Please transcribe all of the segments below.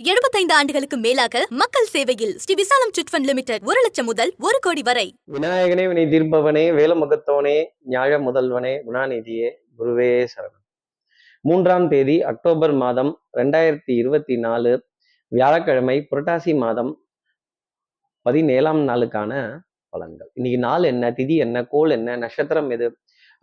75 ஆண்டுகளுக்கு மேலாக மக்கள் சேவையில் ஸ்ரீ விசாலம் சிட்ஃபண்ட் லிமிடெட் ஒரு லட்சம் முதல் ஒரு கோடி வரை. விநாயகனே வினை தீர்ப்பவனே வேலமுகத்தோனே ஞாழ முதல்வனே குணாநிதியே குருவே சரணம். மூன்றாம் தேதி அக்டோபர் மாதம் ரெண்டாயிரத்தி இருபத்தி நாலு வியாழக்கிழமை புரட்டாசி மாதம் பதினேழாம் நாளுக்கான பலன்கள். இன்னைக்கு நாள் என்ன திதி என்ன கோல் என்ன நட்சத்திரம் எது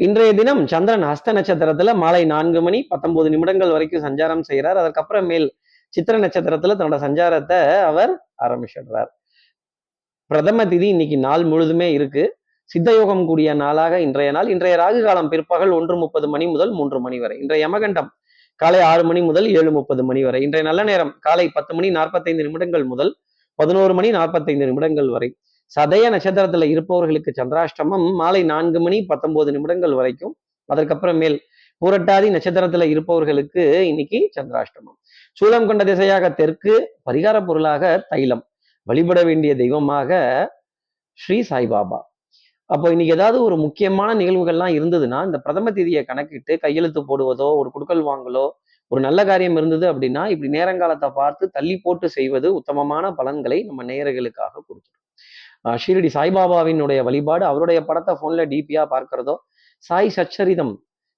இன்றைய தினம் சந்திரன் ஹஸ்த நட்சத்திரத்துல மாலை நான்கு மணி பத்தொன்பது நிமிடங்கள் வரைக்கும் சஞ்சாரம் செய்கிறார் அதற்கப்புறம் மேல் சித்திர நட்சத்திரத்துல தன்னோட சஞ்சாரத்தை அவர் ஆரம்பிச்சிடுறார். பிரதம திதி இன்னைக்கு நாள் முழுதுமே இருக்கு. சித்தயோகம் கூடிய நாளாக இன்றைய நாள். இன்றைய ராகு காலம் பிற்பகல் ஒன்று முப்பது மணி முதல் மூன்று மணி வரை. இன்றைய யமகண்டம் காலை ஆறு மணி முதல் ஏழு முப்பது மணி வரை. இன்றைய நல்ல நேரம் காலை பத்து மணி நாற்பத்தைந்து நிமிடங்கள் முதல் பதினோரு மணி நாற்பத்தைந்து நிமிடங்கள் வரை. சதய நட்சத்திரத்துல இருப்பவர்களுக்கு சந்திராஷ்டமம் மாலை நான்கு மணி பத்தொன்பது நிமிடங்கள் வரைக்கும். அதற்கப்புறம் மேல் பூரட்டாதி நட்சத்திரத்துல இருப்பவர்களுக்கு இன்னைக்கு சந்திராஷ்டமம். சூலம் கொண்ட திசையாக தெற்கு பரிகார பொருளாக தைலம். வழிபட வேண்டிய தெய்வமாக ஸ்ரீ சாய்பாபா. அப்போ இன்னைக்கு ஏதாவது ஒரு முக்கியமான நிகழ்வுகள்லாம் இருந்ததுன்னா இந்த பிரதம தேதியை கணக்கிட்டு கையெழுத்து போடுவதோ ஒரு குடுக்கல் வாங்கலோ ஒரு நல்ல காரியம் இருந்தது அப்படின்னா இப்படி நேரங்காலத்தை பார்த்து தள்ளி போட்டு செய்வது உத்தமமான பலன்களை நம்ம நேயர்களுக்காக கொடுத்துரும் ஷீரடி சாய்பாபாவினுடைய வழிபாடு அவருடைய படத்தை ஃபோனில் டிபியாக பார்க்கிறதோ சாய் சச்சரிதம்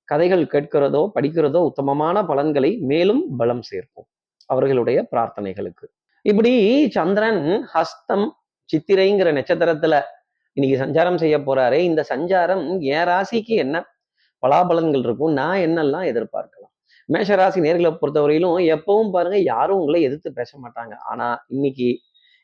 கதைகள் கேட்கிறதோ படிக்கிறதோ உத்தமமான பலன்களை மேலும் பலம் சேர்ப்போம் அவர்களுடைய பிரார்த்தனைகளுக்கு. இப்படி சந்திரன் ஹஸ்தம் சித்திரைங்கிற நட்சத்திரத்துல இன்னைக்கு சஞ்சாரம் செய்ய போறாரு இந்த சஞ்சாரம் என் ராசிக்கு என்ன பலாபலன்கள் இருக்கும் நான் என்னெல்லாம் எதிர்பார்க்கலாம்? மேஷ ராசி நேர்களை பொறுத்தவரையிலும் எப்பவும் பாருங்க யாரும் உங்களை எதிர்த்து பேச மாட்டாங்க. ஆனா இன்னைக்கு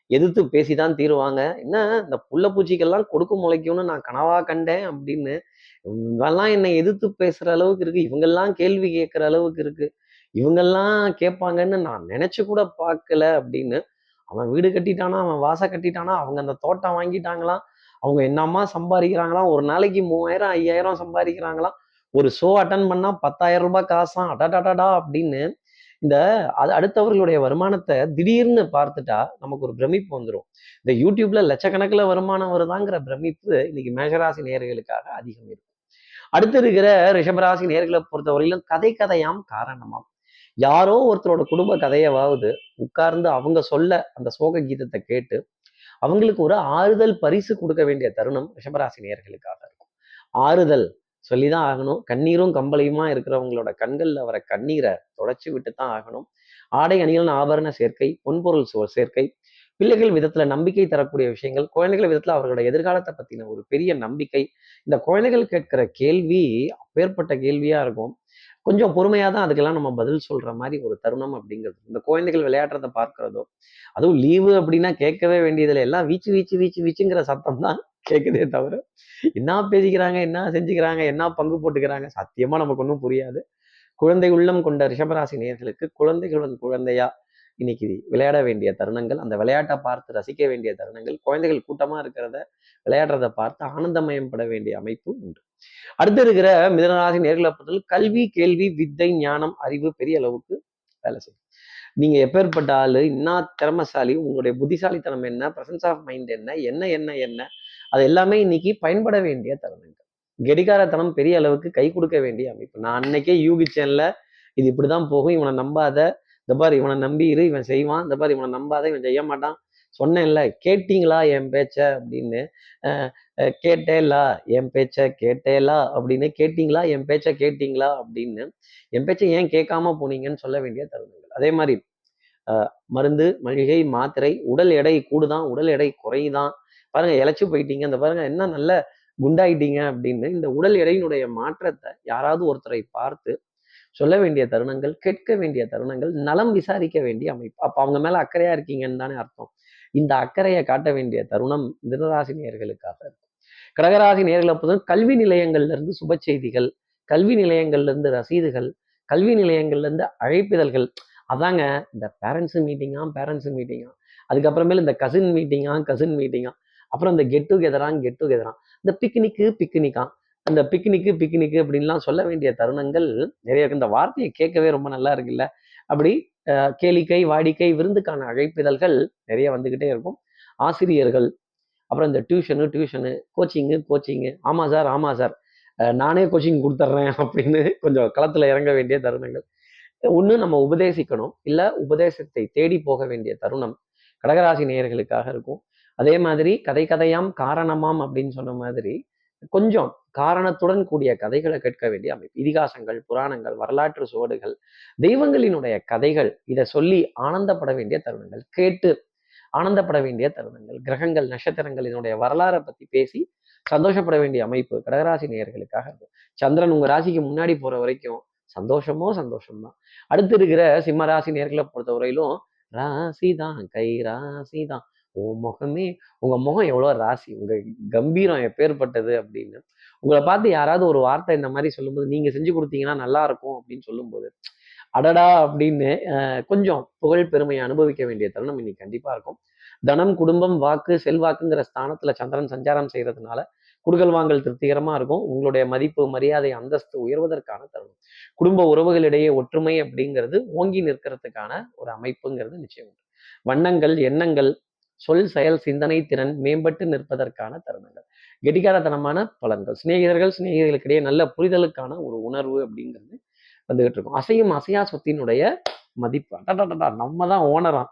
எதிர்த்து பேசிதான் தீருவாங்க. என்ன? இந்த புள்ள பூச்சிக்கெல்லாம் கொடுக்க முளைக்கும்னு நான் கனவா கண்டேன் அப்படின்னு. இவங்கெல்லாம் என்னை எதிர்த்து பேசுற அளவுக்கு இருக்கு. இவங்கெல்லாம் கேள்வி கேட்கிற அளவுக்கு இருக்கு. இவங்கெல்லாம் கேட்பாங்கன்னு நான் நினைச்சு கூட பார்க்கல அப்படின்னு. அவன் வீடு கட்டிட்டானா? அவன் வாச கட்டிட்டானா? அவங்க அந்த தோட்டம் வாங்கிட்டாங்களாம் அவங்க என்னம்மா சம்பாதிக்கிறாங்களாம் ஒரு நாளைக்கு மூவாயிரம் ஐயாயிரம் சம்பாதிக்கிறாங்களாம் ஒரு ஷோ அட்டன் பண்ணா பத்தாயிரம் ரூபாய் காசாம். அடாடாடாடா அப்படின்னு இந்த அது அடுத்தவர்களுடைய வருமானத்தை திடீர்னு பார்த்துட்டா நமக்கு ஒரு பிரமிப்பு வந்துடும் இந்த யூடியூப்ல லட்சக்கணக்கில் வருமானம் வருதாங்கிற பிரமிப்பு இன்னைக்கு மேஷராசி நேர்களுக்காக அதிகம் இருக்கும். அடுத்து இருக்கிற ரிஷபராசி நேர்களை பொறுத்தவரையிலும் கதை கதையாம் காரணமாம். யாரோ ஒருத்தரோட குடும்ப கதையவாவது உட்கார்ந்து அவங்க சொல்ல அந்த சோக கீதத்தை கேட்டு அவங்களுக்கு ஒரு ஆறுதல் பரிசு கொடுக்க வேண்டிய தருணம் ரிஷபராசி நேர்களுக்காக இருக்கும். ஆறுதல் சொல்லிதான் ஆகணும். கண்ணீரும் கம்பளையுமா இருக்கிறவங்களோட கண்களில் வர கண்ணீரை தொடச்சி விட்டு தான் ஆகணும். ஆடை அணிகள் ஆபரண சேர்க்கை பொன்பொருள் சோ சேர்க்கை பிள்ளைகள் விதத்துல நம்பிக்கை தரக்கூடிய விஷயங்கள் குழந்தைகள் விதத்துல அவர்களோட எதிர்காலத்தை பத்தின ஒரு பெரிய நம்பிக்கை. இந்த குழந்தைகள் கேட்கிற கேள்வி அப்பேற்பட்ட கேள்வியா இருக்கும். கொஞ்சம் பொறுமையாக தான் அதுக்கெல்லாம் நம்ம பதில் சொல்கிற மாதிரி ஒரு தருணம் அப்படிங்கிறது. இந்த குழந்தைகள் விளையாடுறதை பார்க்குறதோ அதுவும் லீவு அப்படின்னா கேட்கவே வேண்டியதில்லை. எல்லாம் வீச்சு வீச்சு வீச்சு வீச்சுங்கிற சத்தம் தான் கேட்குதே தவிர என்ன பேசிக்கிறாங்க என்ன செஞ்சுக்கிறாங்க என்ன பங்கு போட்டுக்கிறாங்க சத்தியமா நமக்கு ஒன்றும் புரியாது. குழந்தை உள்ளம் கொண்ட ரிஷபராசி நேர்களுக்கு குழந்தைகளுடன் குழந்தையா இன்னைக்கு விளையாட வேண்டிய தருணங்கள் அந்த விளையாட்டை பார்த்து ரசிக்க வேண்டிய தருணங்கள் குழந்தைகள் கூட்டமா இருக்கிறத விளையாடுறத பார்த்து ஆனந்தமயம் பட வேண்டிய அமைப்பு உண்டு. அடுத்து இருக்கிற மிதனராசி நேர்களை பொறுத்தவரை கல்வி கேள்வி வித்தை ஞானம் அறிவு பெரிய அளவுக்கு வேலை செய்யும். நீங்க எப்பேற்பட்ட ஆளு இன்னா திறமசாலி உங்களுடைய புத்திசாலித்தனம் என்ன பிரசன்ஸ் ஆஃப் மைண்ட் என்ன என்ன என்ன என்ன அது எல்லாமே இன்னைக்கு பயன்பட வேண்டிய தருணங்கள். கெடிகாரத்தனம் பெரிய அளவுக்கு கை கொடுக்க வேண்டிய அமைப்பு. நான் அன்னைக்கே யூகிச்சேன்ல இது இப்படிதான் போகும் இவனை நம்பாத இந்த பாரு இவனை நம்பி இரு இவன் செய்வான் இந்த பாரு இவனை நம்பாத இவன் செய்ய மாட்டான். சொன்னேன்ல கேட்டீங்களா என் பேச்ச அப்படின்னு கேட்டேலா என் பேச்ச கேட்டேலா அப்படின்னு கேட்டீங்களா என் பேச்ச கேட்டீங்களா அப்படின்னு என் பேச்சை ஏன் கேட்காம போனீங்கன்னு சொல்ல வேண்டிய தருணங்கள். அதே மாதிரி மருந்து மளிகை மாத்திரை உடல் எடை கூடுதான் உடல் எடை குறையுதான் பாருங்க இழைச்சி போயிட்டீங்க. இந்த பாருங்க என்ன நல்ல குண்டாயிட்டீங்க அப்படின்னு இந்த உடல் எடையினுடைய மாற்றத்தை யாராவது ஒருத்தரை பார்த்து சொல்ல வேண்டிய தருணங்கள் கேட்க வேண்டிய தருணங்கள் நலம் விசாரிக்க வேண்டிய அமைப்பு. அப்ப அவங்க மேல அக்கறையா இருக்கீங்கன்னு தானே அர்த்தம். இந்த அக்கறையை காட்ட வேண்டிய தருணம் மிதனராசி நேர்களுக்காக இருக்கும். கடகராசி நேர்களை பொறுத்த கல்வி நிலையங்கள்ல இருந்து சுப செய்திகள் கல்வி நிலையங்கள்ல இருந்து ரசீதுகள் கல்வி நிலையங்கள்ல இருந்து அழைப்பிதழ்கள். அதாங்க இந்த பேரண்ட்ஸ் மீட்டிங்கா பேரண்ட்ஸ் மீட்டிங்கா அதுக்கப்புறமேல இந்த கசின் மீட்டிங்கா கசின் மீட்டிங்கா அப்புறம் இந்த கெட் டுகெதரான் கெட் டுகெதரான் இந்த பிக்னிக்கு பிக்னிக்கா அந்த பிக்னிக்கு பிக்னிக்கு அப்படின்லாம் சொல்ல வேண்டிய தருணங்கள் நிறைய இருக்கு. இந்த வார்த்தையை கேட்கவே ரொம்ப நல்லா இருக்குல்ல. அப்படி கேளிக்கை வாடிக்கை விருந்துக்கான அழைப்பிதழ்கள் நிறைய வந்துக்கிட்டே இருக்கும். ஆசிரியர்கள் அப்புறம் இந்த டியூஷனு டியூஷனு கோச்சிங்கு கோச்சிங்கு ஆமா சார் ஆமா சார் நானே கோச்சிங் கொடுத்துட்றேன் அப்படின்னு கொஞ்சம் களத்தில் இறங்க வேண்டிய தருணங்கள். ஒன்று நம்ம உபதேசிக்கணும். இல்லை உபதேசத்தை தேடி போக வேண்டிய தருணம் கடகராசி நேயர்களுக்காக இருக்கும். அதே மாதிரி கதை கதையாம் காரணமாம் அப்படின்னு சொன்ன மாதிரி கொஞ்சம் காரணத்துடன் கூடிய கதைகளை கேட்க வேண்டிய அமைப்பு. இதிகாசங்கள் புராணங்கள் வரலாற்று சுவடுகள் தெய்வங்களினுடைய கதைகள் இதை சொல்லி ஆனந்தப்பட வேண்டிய தருணங்கள் கேட்டு ஆனந்தப்பட வேண்டிய தருணங்கள் கிரகங்கள் நட்சத்திரங்கள் இதனுடைய வரலாறை பத்தி பேசி சந்தோஷப்பட வேண்டிய அமைப்பு கடகராசி நேயர்களுக்காக இருக்கும். சந்திரன் உங்க ராசிக்கு முன்னாடி போற வரைக்கும் சந்தோஷமோ சந்தோஷம்தான். அடுத்து இருக்கிற சிம்ம ராசி நேர்களை பொறுத்தவரையிலும் ராசி தான் கை ராசி தான் உன் முகமே உங்க முகம் எவ்வளவு ராசி உங்க கம்பீரம் எப்பேற்பட்டது அப்படின்னு. உங்களை பார்த்து யாராவது ஒரு வார்த்தை இந்த மாதிரி சொல்லும்போது நீங்க செஞ்சு கொடுத்தீங்கன்னா நல்லா இருக்கும் அப்படின்னு சொல்லும்போது அடடா அப்படின்னு கொஞ்சம் புகழ் பெருமையை அனுபவிக்க வேண்டிய தருணம் இன்னைக்கு கண்டிப்பா இருக்கும். தனம் குடும்பம் வாக்கு செல்வாக்குங்கிற ஸ்தானத்துல சந்திரன் சஞ்சாரம் செய்யறதுனால குடுக்கல் வாங்கல் திருப்திகரமா இருக்கும். உங்களுடைய மதிப்பு மரியாதை அந்தஸ்து உயர்வதற்கான தருணம். குடும்ப உறவுகளிடையே ஒற்றுமை அப்படிங்கிறது ஓங்கி நிற்கிறதுக்கான ஒரு அமைப்புங்கிறது நிச்சயம் உண்டு. வண்ணங்கள் எண்ணங்கள் சொல் செயல் சிந்தனை திறன் மேம்பட்டு நிற்பதற்கான தருணங்கள். கெட்டிக்காரத்தனமான பலன்கள். சிநேகிதர்கள் சிநேகிதர்களுக்கிடையே நல்ல புரிதலுக்கான ஒரு உணர்வு அப்படிங்கிறது வந்துகிட்டு இருக்கும். அசையும் அசையா சொத்தினுடைய மதிப்பு. அடடடடா நம்ம தான் ஓனரா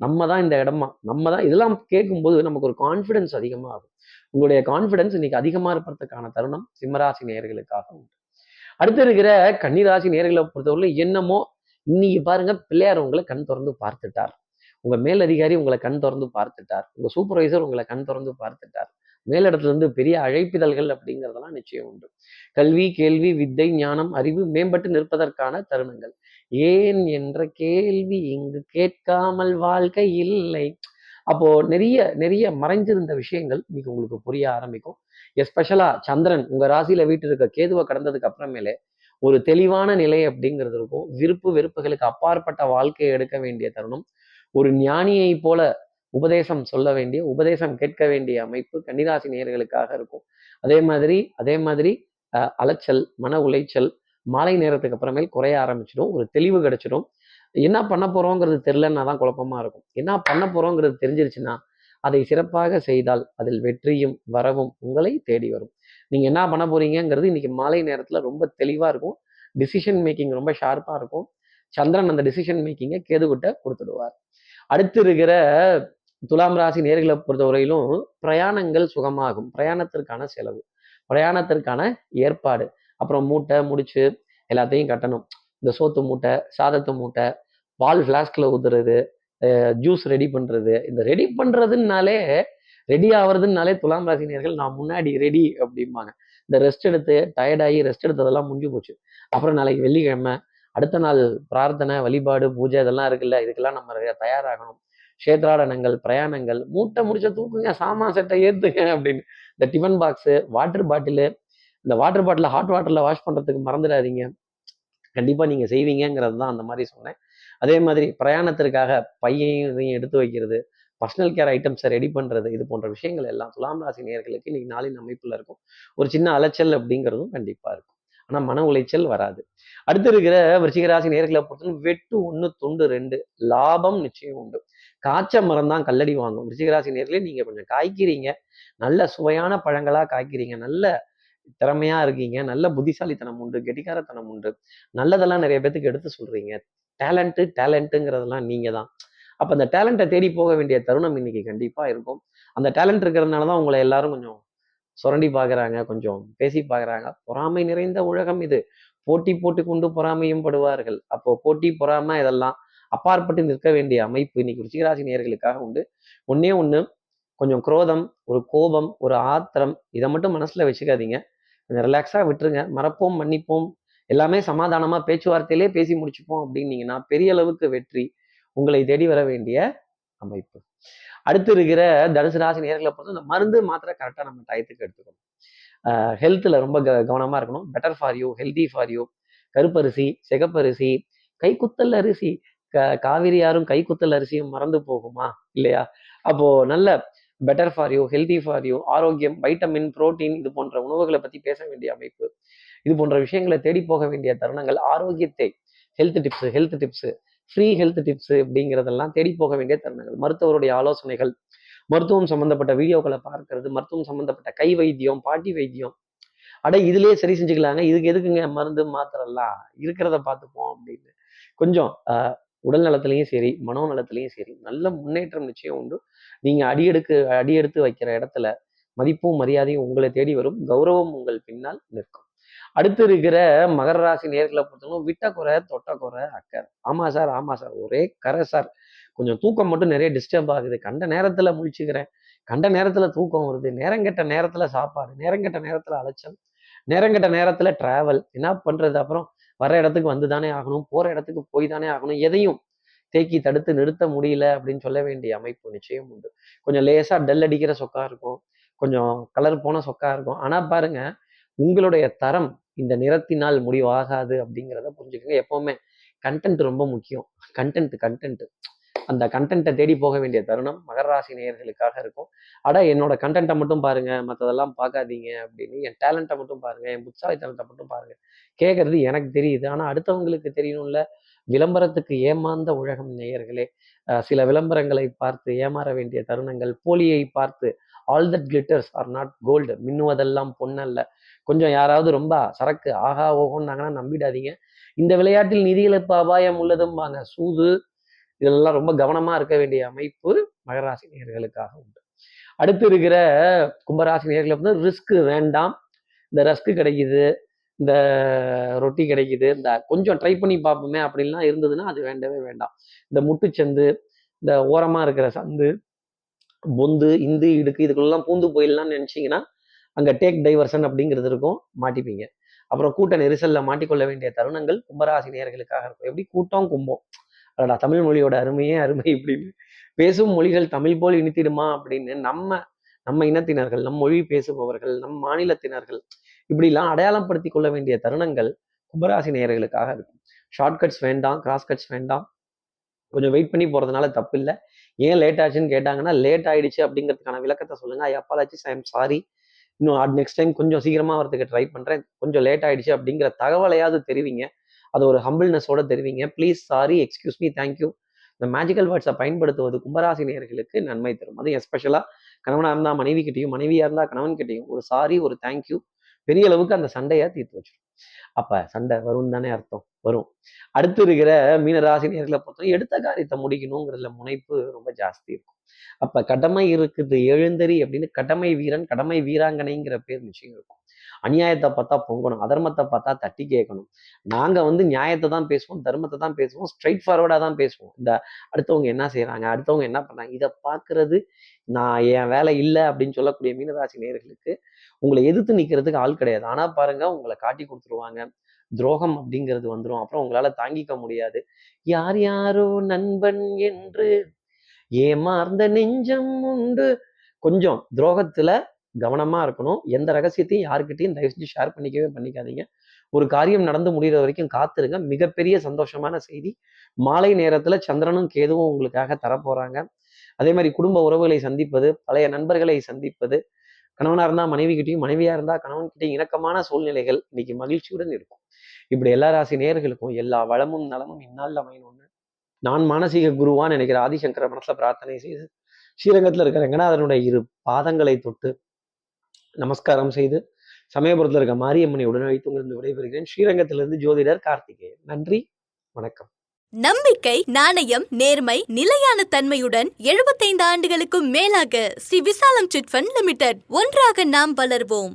நம்ம தான் இந்த இடமா. நம்ம தான் இதெல்லாம் கேட்கும்போது நமக்கு ஒரு கான்ஃபிடன்ஸ் அதிகமாக ஆகும் உங்களுடைய கான்ஃபிடன்ஸ் இன்னைக்கு அதிகமா இருப்பதற்கான தருணம் சிம்மராசி நேர்களுக்காக உண்டு. அடுத்து இருக்கிற கன்னிராசி நேர்களை பொறுத்தவரை என்னமோ இன்னைக்கு பாருங்க பிள்ளையார் உங்களை கண் திறந்து பார்த்துட்டார். உங்க மேலதிகாரி உங்களை கண் திறந்து பார்த்துட்டார். உங்க சூப்பர்வைசர் உங்களை கண் திறந்து பார்த்துட்டார். மேலிடத்துலேருந்து பெரிய அழைப்பிதழ்கள் அப்படிங்கிறதெல்லாம் நிச்சயம் உண்டு. கல்வி கேள்வி வித்தை ஞானம் அறிவு மேம்பட்டு நிற்பதற்கான தருணங்கள். ஏன் என்ற கேள்வி இங்கு கேட்காமல் வாழ்க்கை இல்லை. அப்போ நிறைய நிறைய மறைஞ்சிருந்த விஷயங்கள் இன்னைக்கு உங்களுக்கு புரிய ஆரம்பிக்கும். எஸ்பெஷலா சந்திரன் உங்க ராசியில வீட்டு இருக்க கேதுவை கடந்ததுக்கு அப்புறமேலே ஒரு தெளிவான நிலை அப்படிங்கிறது இருக்கும். விருப்பு வெறுப்புகளுக்கு அப்பாற்பட்ட வாழ்க்கையை எடுக்க வேண்டிய தருணம். ஒரு ஞானியை போல உபதேசம் சொல்ல வேண்டிய உபதேசம் கேட்க வேண்டிய அமைப்பு கன்னிராசி நேயர்களுக்காக இருக்கும். அதே மாதிரி அதே மாதிரி அலைச்சல் மன உளைச்சல் மாலை நேரத்துக்கு அப்புறமேல் குறைய ஆரம்பிச்சிடும். ஒரு தெளிவு கிடைச்சிடும். என்ன பண்ண போறோங்கிறது தெரிலன்னா தான் குழப்பமா இருக்கும். என்ன பண்ண போறோங்கிறது தெரிஞ்சிருச்சுன்னா அதை சிறப்பாக செய்தால் அதில் வெற்றியும் வரவும் உங்களை தேடி வரும். நீங்க என்ன பண்ண போறீங்கங்கிறது இன்னைக்கு மாலை நேரத்துல ரொம்ப தெளிவா இருக்கும். டிசிஷன் மேக்கிங் ரொம்ப ஷார்ப்பா இருக்கும். சந்திரன் அந்த டிசிஷன் மேக்கிங்கை கேதுகிட்ட கொடுத்துடுவார். அடுத்து இருக்கிற துலாம் ராசி நேர்களை பொறுத்தவரையிலும் பிரயாணங்கள் சுகமாகும். பிரயாணத்திற்கான செலவு பிரயாணத்திற்கான ஏற்பாடு. அப்புறம் மூட்டை முடிச்சு எல்லாத்தையும் கட்டணும். இந்த சோத்து மூட்டை சாதத்து மூட்டை பால் ஃப்ளாஸ்கில் ஊத்துறது ஜூஸ் ரெடி பண்ணுறது இந்த ரெடி பண்ணுறதுனாலே ரெடி ஆகிறதுனாலே துலாம் ராசி நேர்கள் நான் முன்னாடி ரெடி அப்படிம்பாங்க. இந்த ரெஸ்ட் எடுத்து டயர்டாகி ரெஸ்ட் எடுத்ததெல்லாம் முடிஞ்சு போச்சு. அப்புறம் நாளைக்கு வெள்ளிக்கிழமை அடுத்த நாள் பிரார்த்தனை வழிபாடு பூஜை இதெல்லாம் இருக்குல்ல இதுக்கெல்லாம் நம்ம தயாராகணும். கஷேத்ராடனங்கள் பிரயாணங்கள் மூட்டை முடிச்ச தூக்குங்க சாமான் செட்டை ஏத்துங்க அப்படின்னு. இந்த டிஃபன் பாக்ஸு வாட்டர் பாட்டிலு இந்த வாட்டர் பாட்டில் ஹாட் வாட்டரில் வாஷ் பண்ணுறதுக்கு மறந்துடாதீங்க. கண்டிப்பாக நீங்க செய்வீங்கங்கிறது தான் அந்த மாதிரி சொன்னேன். அதே மாதிரி பிரயாணத்திற்காக பையையும் இதையும் எடுத்து வைக்கிறது பர்சனல் கேர் ஐட்டம்ஸை ரெடி பண்ணுறது இது போன்ற விஷயங்கள் எல்லாம் துலாம் ராசி நேர்களுக்கு இன்னைக்கு நாளின் அமைப்புல இருக்கும். ஒரு சின்ன அலைச்சல் அப்படிங்கிறதும் கண்டிப்பாக இருக்கும். ஆனா மன உளைச்சல் வராது. அடுத்து இருக்கிற விருச்சிகராசி நேர்களை பொறுத்தவரை வெட்டு ஒண்ணு துண்டு ரெண்டு லாபம் நிச்சயம் உண்டு. காய்ச்ச மரம் தான் கல்லடி வாங்கும். விருச்சிகராசி நேர்களே நீங்க கொஞ்சம் காய்க்கிறீங்க. நல்ல சுவையான பழங்களா காய்க்கிறீங்க. நல்ல திறமையா இருக்கீங்க. நல்ல புத்திசாலித்தனம் உண்டு கெட்டிக்காரத்தனம் உண்டு. நல்லதெல்லாம் நிறைய பேத்துக்கு எடுத்து சொல்றீங்க. டேலண்ட்டு டேலண்ட்டுங்கிறதெல்லாம் நீங்க தான். அப்ப அந்த டேலண்ட்டை தேடி போக வேண்டிய தருணம் இன்னைக்கு கண்டிப்பா இருக்கும். அந்த டேலண்ட் இருக்கிறதுனால தான் உங்களை எல்லாரும் கொஞ்சம் சுரண்டி பார்க்குறாங்க கொஞ்சம் பேசி பார்க்குறாங்க. பொறாமை நிறைந்த உலகம் இது. போட்டி போட்டு கொண்டு பொறாமையும் படுவார்கள். அப்போ போட்டி பொறாமை இதெல்லாம் அப்பாற்பட்டு நிற்க வேண்டிய அமைப்பு இன்னைக்கு ருச்சிகராசி நேயர்களுக்காக உண்டு. ஒன்றே ஒன்று கொஞ்சம் குரோதம் ஒரு கோபம் ஒரு ஆத்திரம் இதை மட்டும் மனசில் வச்சுக்காதீங்க. கொஞ்சம் ரிலாக்ஸாக விட்டுருங்க. மறப்போம் மன்னிப்போம். எல்லாமே சமாதானமாக பேச்சுவார்த்தையிலே பேசி முடிச்சுப்போம் அப்படின்னீங்கன்னா பெரிய அளவுக்கு வெற்றி உங்களை தேடி வர வேண்டிய அமைப்பு. அடுத்து இருக்கிற தனுசு ராசி நேர்களை பொறுத்து இந்த மருந்து மாத்திரை கரெக்டாக நம்ம டயத்துக்கு எடுத்துக்கணும். ஹெல்த்தில் ரொம்ப க கவனமாக இருக்கணும். Better for you healthy for you கருப்பரிசி சிகப்பரிசி கைக்குத்தல் அரிசி. க- காவிரி யாரும் கைக்குத்தல் அரிசியும் மறந்து போகுமா? இல்லையா? அப்போ நல்ல better for you healthy for you ஆரோக்கியம் வைட்டமின் புரோட்டீன் இது போன்ற உணவுகளை பற்றி பேச வேண்டிய அமைப்பு. இது போன்ற விஷயங்களை தேடி போக வேண்டிய தருணங்கள் ஆரோக்கியத்தை health tips health tips free health tips அப்படிங்கிறதெல்லாம் தேடி போக வேண்டிய தருணங்கள். மருத்துவருடைய ஆலோசனைகள் மருத்துவம் சம்பந்தப்பட்ட வீடியோக்களை பார்க்கறது மருத்துவம் சம்பந்தப்பட்ட கை வைத்தியம் பாட்டி வைத்தியம். அட இதுலயே சரி செஞ்சுக்கலாங்க. இதுக்கு எதுக்குங்க மருந்து மாத்திரலாம்? இருக்கிறத பார்த்துப்போம் அப்படின்னு. கொஞ்சம் ஆஹ், உடல் நலத்திலையும் சரி மனோ நலத்திலையும் சரி நல்ல முன்னேற்றம் நிச்சயம் உண்டு. நீங்க அடியெடுக்கு அடியெடுத்து வைக்கிற இடத்துல மதிப்பும் மரியாதையும் உங்களை தேடி வரும். கௌரவம் உங்கள் பின்னால் நிற்கும். அடுத்து இருக்கிற மகர ராசி நேர்களை பொறுத்தவரைக்கும் விட்ட குறை தொட்ட குறை அக்கறை. ஆமாம் சார் ஆமாம் சார். ஒரே கரை சார். கொஞ்சம் தூக்கம் மட்டும் நிறைய டிஸ்டர்ப் ஆகுது. கண்ட நேரத்தில் முழிச்சுக்கிறேன். கண்ட நேரத்தில் தூக்கம் வருது. நேரங்கெட்ட நேரத்தில் சாப்பாடு. நேரங்கெட்ட நேரத்தில் அலைச்சல். நேரங்கெட்ட நேரத்தில் ட்ராவல் என்ன பண்ணுறது அப்புறம் வர இடத்துக்கு வந்து தானே ஆகணும். போகிற இடத்துக்கு போய் தானே ஆகணும். எதையும் தேக்கி தடுத்து நிறுத்த முடியல அப்படின்னு சொல்ல வேண்டிய அமைப்பு நிச்சயம் உண்டு. கொஞ்சம் லேசாக டல் அடிக்கிற சொக்கா இருக்கும். கொஞ்சம் கலர் போன சொக்கா இருக்கும். ஆனால் பாருங்க உங்களுடைய தரம் இந்த நிறத்தினால் முடிவாகாது அப்படிங்கிறத புரிஞ்சுக்கோங்க. எப்பவுமே கண்டென்ட் ரொம்ப முக்கியம். கண்டென்ட் கண்டென்ட் அந்த கண்டென்ட்டை தேடி போக வேண்டிய தருணம் மகர ராசி நேயர்களுக்காக இருக்கும். அட என்னோட கண்டென்ட்டை மட்டும் பாருங்க. மற்றதெல்லாம் பார்க்காதீங்க அப்படின்னு. என் டேலண்ட்டை மட்டும் பாருங்க. என் புத்தாலித்தனத்தை மட்டும் பாருங்க. கேட்கறது எனக்கு தெரியுது. ஆனால் அடுத்தவங்களுக்கு தெரியணும்ல. விளம்பரத்துக்கு ஏமாந்த உலகம் நேயர்களே. சில விளம்பரங்களை பார்த்து ஏமாற வேண்டிய தருணங்கள் போலியை பார்த்து all that glitters are not gold மின்னுவதெல்லாம் பொன்னல்ல. கொஞ்சம் யாராவது ரொம்ப சரக்கு ஆகா ஓகோன்னாங்கன்னா நம்பிடாதீங்க. இந்த விளையாட்டில் நிதி இழப்பு அபாயம் உள்ளதும்பாங்க. சூது இதெல்லாம் ரொம்ப கவனமா இருக்க வேண்டிய அமைப்பு மகராசினியர்களுக்காக உண்டு. அடுத்து இருக்கிற கும்பராசி நேயர்களை வந்து ரிஸ்க் வேண்டாம். இந்த ரஸ்க்கு கிடைக்குது இந்த ரொட்டி கிடைக்குது இந்த கொஞ்சம் ட்ரை பண்ணி பார்ப்போமே அப்படின்லாம் இருந்ததுன்னா அது வேண்டவே வேண்டாம். இந்த முட்டுச்சந்து இந்த ஓரமா இருக்கிற சந்து பொந்து இந்து இடுக்கு இதுக்குள்ளெல்லாம் பூந்து போயிடலாம்னு நினச்சிங்கன்னா அங்கே டேக் டைவர்சன் அப்படிங்கிறது இருக்கும். மாட்டிப்பீங்க. அப்புறம் கூட்ட நெரிசல்ல மாட்டிக்கொள்ள வேண்டிய தருணங்கள் கும்பராசி நேயர்களுக்காக இருக்கும். எப்படி கூட்டம் கும்பம்? அதோட தமிழ் மொழியோட அருமையே அருமை இப்படின்னு. பேசும் மொழிகள் தமிழ் போல் இனித்திடுமா அப்படின்னு நம்ம நம்ம இனத்தினர்கள் நம் மொழி பேசுபவர்கள் நம் மாநிலத்தினர்கள் இப்படிலாம் அடையாளம் படுத்தி கொள்ள வேண்டிய தருணங்கள் கும்பராசி நேயர்களுக்காக இருக்கும். ஷார்ட்கட்ஸ் வேண்டாம் கிராஸ் கட்ஸ் வேண்டாம். கொஞ்சம் வெயிட் பண்ணி போறதுனால தப்பு இல்லை ஏன் லேட் ஆச்சுன்னு கேட்டாங்கன்னா லேட் ஆயிடுச்சு அப்படிங்கிறதுக்கான விளக்கத்தை சொல்லுங்க. ஐ அப்பாலாச்சு ஐ எம் சாரி இன்னும் நெக்ஸ்ட் டைம் கொஞ்சம் சீக்கிரமாக வரதுக்கு ட்ரை பண்ணுறேன் கொஞ்சம் லேட் ஆகிடுச்சு அப்படிங்கிற தகவலையாவது தெரிவிங்க. அது ஒரு ஹம்பிள்னஸோட தெரிவிங்க. Please sorry excuse me thank you இந்த மேஜிக்கல் வேர்ட்ஸை பயன்படுத்துவது கும்பராசி நேர்களுக்கு நன்மை தரும். அது எஸ்பெஷலாக கணவனாக இருந்தால் மனைவி கிட்டேயும் மனைவியாக இருந்தால் கணவன் கிட்டேயும் ஒரு சாரி ஒரு தேங்க்யூ பெரிய அளவுக்கு அந்த சண்டையை தீர்த்து வச்சிடும் அப்போ சண்டை வரும்னு தானே அர்த்தம். வரும். அடுத்து இருக்கிற மீனராசி நேர்களை பொறுத்தவரை எடுத்த காரியத்தை முடிக்கணுங்கிறதுல முனைப்பு ரொம்ப ஜாஸ்தி இருக்கும். அப்ப கடமை இருக்குது எழுந்தறி அப்படின்னு கடமை வீரன் கடமை வீராங்கனைங்கிற பேர் நிச்சயம் இருக்கும். அநியாயத்தை பார்த்தா பொங்கணும் அதர்மத்தை பார்த்தா தட்டி கேட்கணும். நாங்க வந்து நியாயத்தை தான் பேசுவோம் தர்மத்தை தான் பேசுவோம் ஸ்ட்ரைட் ஃபார்வர்டா தான் பேசுவோம். இந்த அடுத்தவங்க என்ன செய்றாங்க அடுத்தவங்க என்ன பண்ணாங்க இதை பாக்குறது நான் என் வேலை இல்லை அப்படின்னு சொல்லக்கூடிய மீனராசி நேர்களுக்கு உங்களை எதிர்த்து நிக்கிறதுக்கு ஆள் கிடையாது. ஆனா பாருங்க உங்களை காட்டி கொடுத்துருவாங்க. துரோகம் அப்படிங்கிறது வந்துடும் அப்புறம் உங்களால தாங்கிக்க முடியாது. யார் யாரோ நண்பன் என்று ஏமார்ந்த நெஞ்சம் உண்டு. கொஞ்சம் துரோகத்துல கவனமா இருக்கணும். எந்த ரகசியத்தையும் யாருக்கிட்டையும் தயவு செஞ்சு ஷேர் பண்ணிக்கவே பண்ணிக்காதீங்க. ஒரு காரியம் நடந்து முடிகிற வரைக்கும் காத்திருங்க. மிகப்பெரிய சந்தோஷமான செய்தி. மாலை நேரத்துல சந்திரனும் கேதுவும் உங்களுக்காக தரப்போறாங்க. அதே மாதிரி குடும்ப உறவுகளை சந்திப்பது பழைய நண்பர்களை சந்திப்பது கணவனா இருந்தா மனைவி கிட்டையும் மனைவியா இருந்தா கணவன் கிட்டையும் இணக்கமான சூழ்நிலைகள் இன்னைக்கு மகிழ்ச்சியுடன் இருக்கும். இப்படி எல்லா ராசி நேர்களுக்கும் எல்லா வளமும் நலமும் இந்நாளில் அமையணும்னு நான் மானசீக குருவான்னு நினைக்கிற ஆதிசங்கர மனசுல பிரார்த்தனை செய்து ஸ்ரீரங்கத்தில் இருக்கிற ரங்கநாதனுடைய இரு பாதங்களை தொட்டு நமஸ்காரம் செய்து சமயபுரத்தில் இருக்க மாரியம்மனை உடனே வைத்து உங்களுக்கு விடைபெறுகிறேன். ஸ்ரீரங்கத்திலிருந்து ஜோதிடர் கார்த்திகேயன். நன்றி வணக்கம். நம்பிக்கை நாணயம் நேர்மை நிலையான தன்மையுடன் 75 ஆண்டுகளுக்கும் மேலாக ஸ்ரீ விசாலம் சிட் ஃபண்ட் லிமிடெட் ஒன்றாக நாம் வளர்வோம்.